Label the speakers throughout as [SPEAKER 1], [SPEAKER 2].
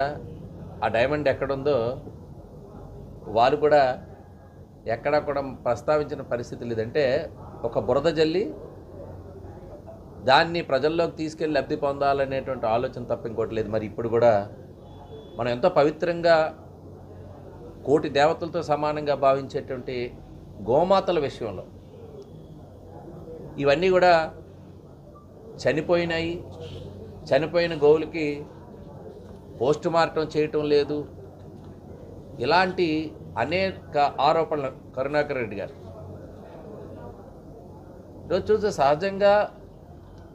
[SPEAKER 1] ఆ డైమండ్ ఎక్కడుందో వారు కూడా ఎక్కడా కూడా ప్రస్తావించిన పరిస్థితి లేదంటే ఒక బురద జల్లి దాన్ని ప్రజల్లోకి తీసుకెళ్ళి లబ్ధి పొందాలనేటువంటి ఆలోచన తప్ప ఇంకోటి లేదు. మరి ఇప్పుడు కూడా మనం ఎంతో పవిత్రంగా కోటి దేవతలతో సమానంగా భావించేటువంటి గోమాతల విషయంలో ఇవన్నీ కూడా చనిపోయినాయి చనిపోయిన గోవులకి పోస్ట్ మార్టం చేయటం లేదు. ఇలాంటి అనేక ఆరోపణలు కరుణాకర్ రెడ్డి గారు. ఈరోజు చూస్తే సహజంగా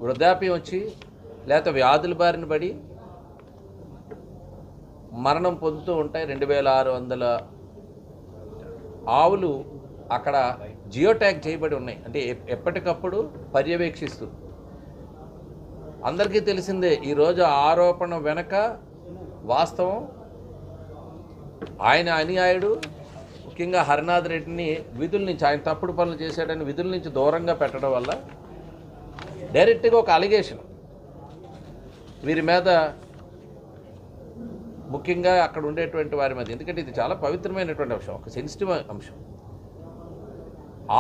[SPEAKER 1] వృద్ధాప్యం వచ్చి లేకపోతే వ్యాధుల బారిన పడి మరణం పొందుతూ ఉంటాయి. రెండు వేల ఆరు వందల ఆవులు అక్కడ జియో ట్యాగ్ చేయబడి ఉన్నాయి. అంటే ఎప్- ఎప్పటికప్పుడు పర్యవేక్షిస్తూ. అందరికీ తెలిసిందే ఈరోజు ఆరోపణ వెనక వాస్తవం. ఆయన అనుయాయుడు. ముఖ్యంగా హరినాథ్ రెడ్డిని విధుల నుంచి ఆయన తప్పుడు పనులు చేశాడని విధుల నుంచి దూరంగా పెట్టడం వల్ల డైరెక్ట్గా ఒక అలిగేషన్. వీరి మీద ముఖ్యంగా అక్కడ ఉండేటువంటి వారి మీద. ఎందుకంటే ఇది చాలా పవిత్రమైనటువంటి అంశం ఒక సెన్సిటివ్ అంశం.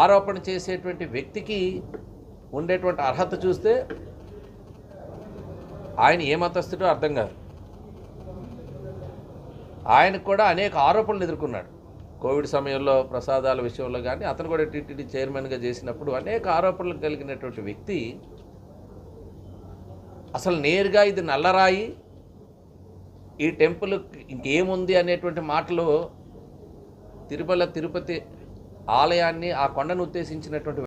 [SPEAKER 1] ఆరోపణ చేసేటువంటి వ్యక్తికి ఉండేటువంటి అర్హత చూస్తే ఆయన ఏ మతస్థుడో అర్థం కాదు. ఆయనకు కూడా అనేక ఆరోపణలు ఎదుర్కొన్నాడు. కోవిడ్ సమయంలో ప్రసాదాల విషయంలో కానీ అతను కూడా టీటీడీ చైర్మన్గా చేసినప్పుడు అనేక ఆరోపణలు కలిగినటువంటి వ్యక్తి అసలు నేరుగా ఇది నల్లరాయి ఈ టెంపుల్ ఇంకేముంది అనేటువంటి మాటలు తిరుమల తిరుపతి ఆలయాన్ని ఆ కొండను ఉద్దేశించినటువంటి